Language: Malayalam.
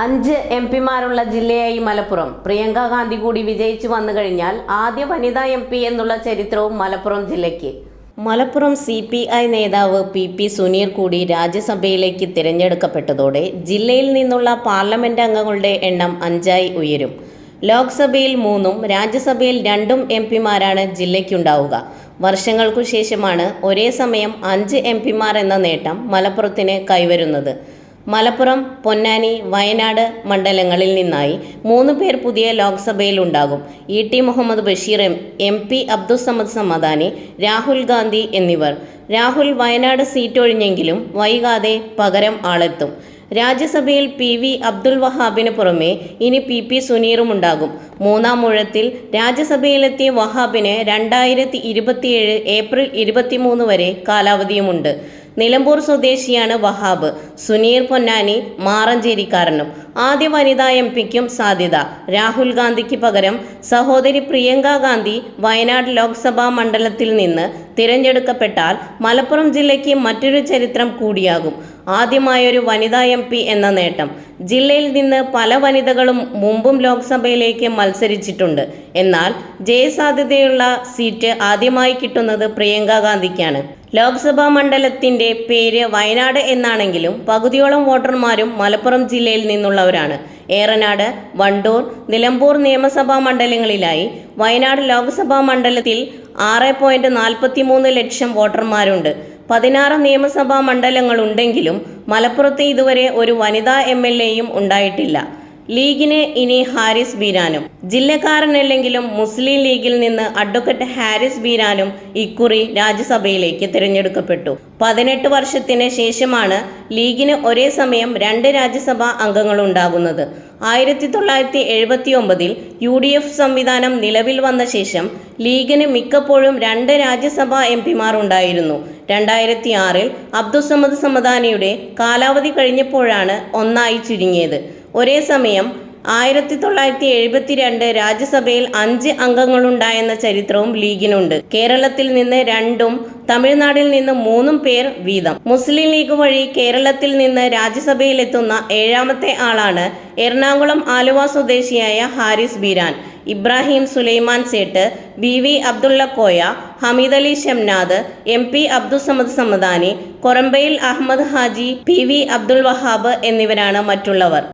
അഞ്ച് എം പിമാരുള്ള ജില്ലയായി മലപ്പുറം. പ്രിയങ്ക ഗാന്ധി കൂടി വിജയിച്ചു വന്നു കഴിഞ്ഞാൽ ആദ്യ വനിതാ എം പി എന്നുള്ള ചരിത്രവും മലപ്പുറം ജില്ലയ്ക്ക്. മലപ്പുറം സി പി ഐ നേതാവ് പി പി സുനീർ കൂടി രാജ്യസഭയിലേക്ക് തിരഞ്ഞെടുക്കപ്പെട്ടതോടെ ജില്ലയിൽ നിന്നുള്ള പാർലമെന്റ് അംഗങ്ങളുടെ എണ്ണം അഞ്ചായി ഉയരും. ലോക്സഭയിൽ മൂന്നും രാജ്യസഭയിൽ രണ്ടും എം പിമാരാണ് ജില്ലയ്ക്കുണ്ടാവുക. വർഷങ്ങൾക്കു ശേഷമാണ് ഒരേ സമയം അഞ്ച് എം പിമാർ എന്ന നേട്ടം മലപ്പുറത്തിന് കൈവരുന്നത്. മലപ്പുറം പൊന്നാനി വയനാട് മണ്ഡലങ്ങളിൽ നിന്നായി മൂന്ന് പേർ പുതിയ ലോക്സഭയിൽ ഉണ്ടാകും E T Muhammad Basheer M M P Abdussamad Samadani Rahul Gandhi എന്നിവർ. രാഹുൽ വയനാട് സീറ്റ് ഒഴിഞ്ഞെങ്കിലും വൈകാതെ പകരം ആളെത്തും. രാജ്യസഭയിൽ പി വി അബ്ദുൽ വഹാബിന് പുറമെ ഇനി പി പി സുനീറും ഉണ്ടാകും. മൂന്നാം മുഴത്തിൽ രാജ്യസഭയിലെത്തിയ വഹാബിന് രണ്ടായിരത്തി ഇരുപത്തിയേഴ് ഏപ്രിൽ ഇരുപത്തിമൂന്ന് വരെ കാലാവധിയുമുണ്ട്. നിലമ്പൂർ സ്വദേശിയാണ് വഹാബ്. സുനീർ പൊന്നാനി മാറഞ്ചേരിക്കാരനും. ആദ്യ വനിതാ എം പിക്കും സാധ്യത. രാഹുൽ ഗാന്ധിക്ക് പകരം സഹോദരി പ്രിയങ്ക ഗാന്ധി വയനാട് ലോക്സഭാ മണ്ഡലത്തിൽ നിന്ന് തിരഞ്ഞെടുക്കപ്പെട്ടാൽ മലപ്പുറം ജില്ലയ്ക്ക് മറ്റൊരു ചരിത്രം കൂടിയാകും. ആദ്യമായൊരു വനിതാ എം പി എന്ന നേട്ടം. ജില്ലയിൽ നിന്ന് പല വനിതകളും മുമ്പും ലോക്സഭയിലേക്ക് മത്സരിച്ചിട്ടുണ്ട്. എന്നാൽ ജയസാധ്യതയുള്ള സീറ്റ് ആദ്യമായി കിട്ടുന്നത് പ്രിയങ്ക ഗാന്ധിക്കാണ്. ലോക്സഭാ മണ്ഡലത്തിന്റെ പേര് വയനാട് എന്നാണെങ്കിലും പകുതിയോളം വോട്ടർമാരും മലപ്പുറം ജില്ലയിൽ നിന്നുള്ളവരാണ്. ഏറനാട് വണ്ടൂർ നിലമ്പൂർ നിയമസഭാ മണ്ഡലങ്ങളിലായി വയനാട് ലോക്സഭാ മണ്ഡലത്തിൽ ആറ് ലക്ഷം വോട്ടർമാരുണ്ട്. പതിനാറ് നിയമസഭാ മണ്ഡലങ്ങളുണ്ടെങ്കിലും മലപ്പുറത്ത് ഇതുവരെ ഒരു വനിതാ എം എൽ എയും ഉണ്ടായിട്ടില്ല. ലീഗിന് ഇനി ഹാരിസ് ബീരാനും. ജില്ലക്കാരനല്ലെങ്കിലും മുസ്ലിം ലീഗിൽ നിന്ന് അഡ്വക്കേറ്റ് ഹാരിസ് ബീരാനും ഇക്കുറി രാജ്യസഭയിലേക്ക് തിരഞ്ഞെടുക്കപ്പെട്ടു. പതിനെട്ട് വർഷത്തിന് ശേഷമാണ് ലീഗിന് ഒരേ സമയം രണ്ട് രാജ്യസഭാ അംഗങ്ങൾ ഉണ്ടാകുന്നത് ആയിരത്തി തൊള്ളായിരത്തി എഴുപത്തി ഒമ്പതിൽ യു ഡി എഫ് സംവിധാനം നിലവിൽ വന്ന ശേഷം ലീഗിന് മിക്കപ്പോഴും രണ്ട് രാജ്യസഭാ എം പിമാർ ഉണ്ടായിരുന്നു രണ്ടായിരത്തി ആറിൽ അബ്ദുസമദ് സമദാനിയുടെ കാലാവധി കഴിഞ്ഞപ്പോഴാണ് ഒന്നായി ചുരുങ്ങിയത്. ഒരേ സമയം ആയിരത്തി തൊള്ളായിരത്തി എഴുപത്തിരണ്ട് രാജ്യസഭയിൽ അഞ്ച് അംഗങ്ങളുണ്ടായെന്ന ചരിത്രവും ലീഗിനുണ്ട്. കേരളത്തിൽ നിന്ന് രണ്ടും തമിഴ്നാട്ടിൽ നിന്ന് മൂന്നും പേർ വീതം. മുസ്ലിം ലീഗ് വഴി കേരളത്തിൽ നിന്ന് രാജ്യസഭയിലെത്തുന്ന ഏഴാമത്തെ ആളാണ് എറണാകുളം ആലുവ സ്വദേശിയായ Haris Beeran. Ibrahim Sulaiman Sait B V Abdulla Koya Hameed Ali Shamnad M P Abdussamad Samadani Korambayil Ahammed Haji P V Abdul Wahab എന്നിവരാണ് മറ്റുള്ളവർ.